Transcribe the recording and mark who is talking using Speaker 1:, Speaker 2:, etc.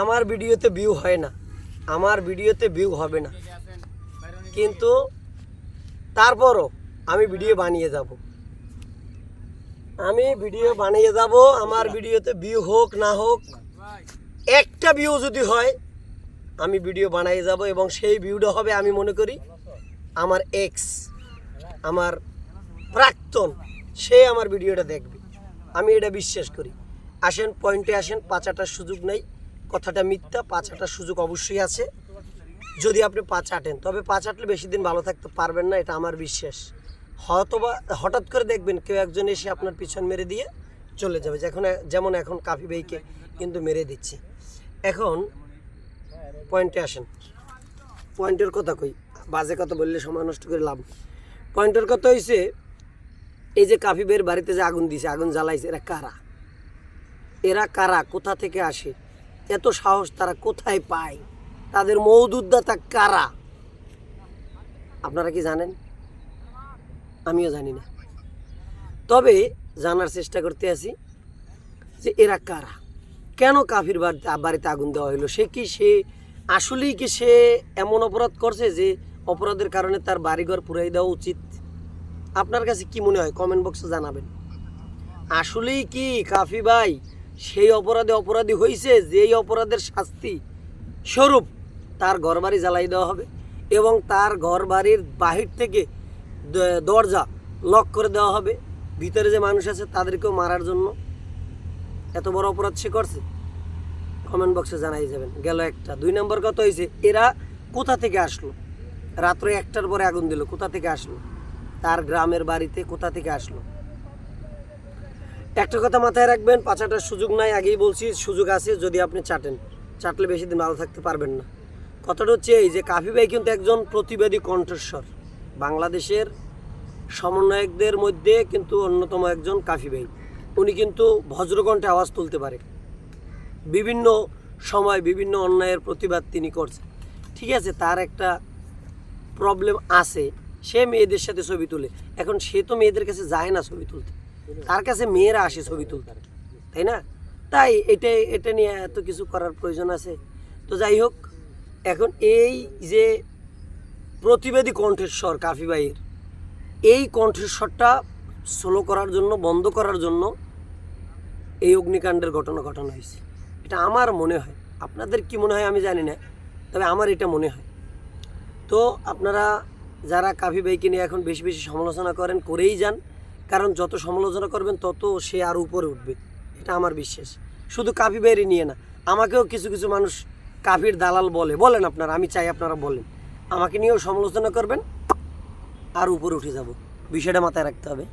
Speaker 1: আমার ভিডিওতে ভিউ হয় না। আমার ভিডিওতে ভিউ হবে না। কিন্তু তারপরও আমি ভিডিও বানিয়ে যাব। আমি ভিডিও বানিয়ে যাব, আমার ভিডিওতে ভিউ হোক, না হোক, একটা ভিউ যদি হয়, আমি ভিডিও বানিয়ে যাব এবং সেই ভিউটা হবে, আমি মনে করি, আমার এক্স আমার প্রাক্তন, সে আমার ভিডিওটা দেখবে। আমি এটা বিশ্বাস করি। আসেন পয়েন্টে আসেন পাঁচাটার সুযোগ নেই। কথাটা মিথ্যা পাঁচাটার সুযোগ অবশ্যই আছে। যদি আপনি পাঁচ আটেন, তবে পাঁচ আটলে বেশি দিন ভালো থাকতে পারবেন না, এটা আমার বিশ্বাস। হয়তোবা হঠাৎ করে দেখবেন কেউ একজন এসে আপনার পিছন মেরে দিয়ে চলে যাবে। যখন যেমন এখন কাফি বেইকে কিন্তু মেরে দিচ্ছি। এখন পয়েন্টে আসেন। পয়েন্টের কথা কই, বাজে কথা বললে সময় নষ্ট করে লাভ পয়েন্টের কথা হয়েছে এই যে কাফি বের বাড়িতে যে আগুন দিছে, আগুন জ্বালাইছে, এরা কারা? এরা কারা? কোথা থেকে আসে? এত সাহস তারা কোথায় পায়? তাদের মৌদুদ্দাতা কারা? আপনারা কি জানেন? আমিও জানি না। তবে জানার চেষ্টা করতে আছি যে এরা কারা? কেন কাফির বাড়িতে বাড়িতে আগুন দেওয়া হলো সে কি সে আসলেই কি সে এমন অপরাধ করছে যে অপরাধের কারণে তার বাড়িঘর পুরাই দেওয়া উচিত? আপনার কাছে কি মনে হয়? কমেন্ট বক্সে জানাবেন। আসলেই কি কাফি ভাই সেই অপরাধে অপরাধী হয়েছে যেই অপরাধের শাস্তি স্বরূপ তার ঘরবাড়ি জ্বালাই দেওয়া হবে এবং তার ঘরবাড়ির বাহির থেকে দরজা লক করে দেওয়া হবে। ভিতরে যে মানুষ আছে তাদেরকেও মারার জন্য এত বড় অপরাধ সে করছে? কমেন্ট বক্সে জানাই যাবেন। গেল একটা। দুই নম্বর কত হয়েছে এরা কোথা থেকে আসলো? রাত্রে একটার পরে আগুন দিল, কোথা থেকে আসলো? তার গ্রামের বাড়িতে কোথা থেকে আসলো? একটা কথা মাথায় রাখবেন পাঁচাটার সুযোগ নাই, আগেই বলছি, সুযোগ আছে যদি আপনি চাটেন। চাটলে বেশি দিন ভালো থাকতে পারবেন না। কথাটা হচ্ছে এই যে, কাফি ভাই কিন্তু একজন প্রতিবাদী কণ্ঠস্বর। বাংলাদেশের সমন্বয়কদের মধ্যে কিন্তু অন্যতম একজন কাফি ভাই। উনি কিন্তু ভজ্রকণ্ঠে আওয়াজ তুলতে পারে। বিভিন্ন সময় বিভিন্ন অন্যায়ের প্রতিবাদ তিনি করছেন। ঠিক আছে, তার একটা প্রবলেম আছে। সে মেয়েদের সাথে ছবি তুলে। এখন সে তো মেয়েদের কাছে যায় না ছবি তুলতে। তার কাছে মেয়েরা আসে ছবি তুলতে, তাই না? তাই এটা এটা নিয়ে এত কিছু করার প্রয়োজন আছে। তো যাই হোক, এখন এই যে প্রতিবাদী কণ্ঠেশ্বর কাফি ভাইয়ের, এই কণ্ঠস্বরটা স্লো করার জন্য, বন্ধ করার জন্য এই অগ্নিকাণ্ডের ঘটনা ঘটানো হয়েছে। এটা আমার মনে হয়। আপনাদের কি মনে হয় আমি জানি না, তবে আমার এটা মনে হয়। তো আপনারা যারা কাফি ভাইকে নিয়ে এখন বেশি বেশি সমালোচনা করেন, করেই যান। কারণ যত সমালোচনা করবেন, তত সে আর উপরে উঠবে। এটা আমার বিশ্বাস। শুধু কাফি বাইরে নিয়ে না, আমাকেও কিছু কিছু মানুষ কাফির দালাল বলে। বলেন আপনারা, আমি চাই আপনারা বলেন। আমাকে নিয়েও সমালোচনা করবেন, আর উপরে উঠে যাব। বিষয়টা মাথায় রাখতে হবে।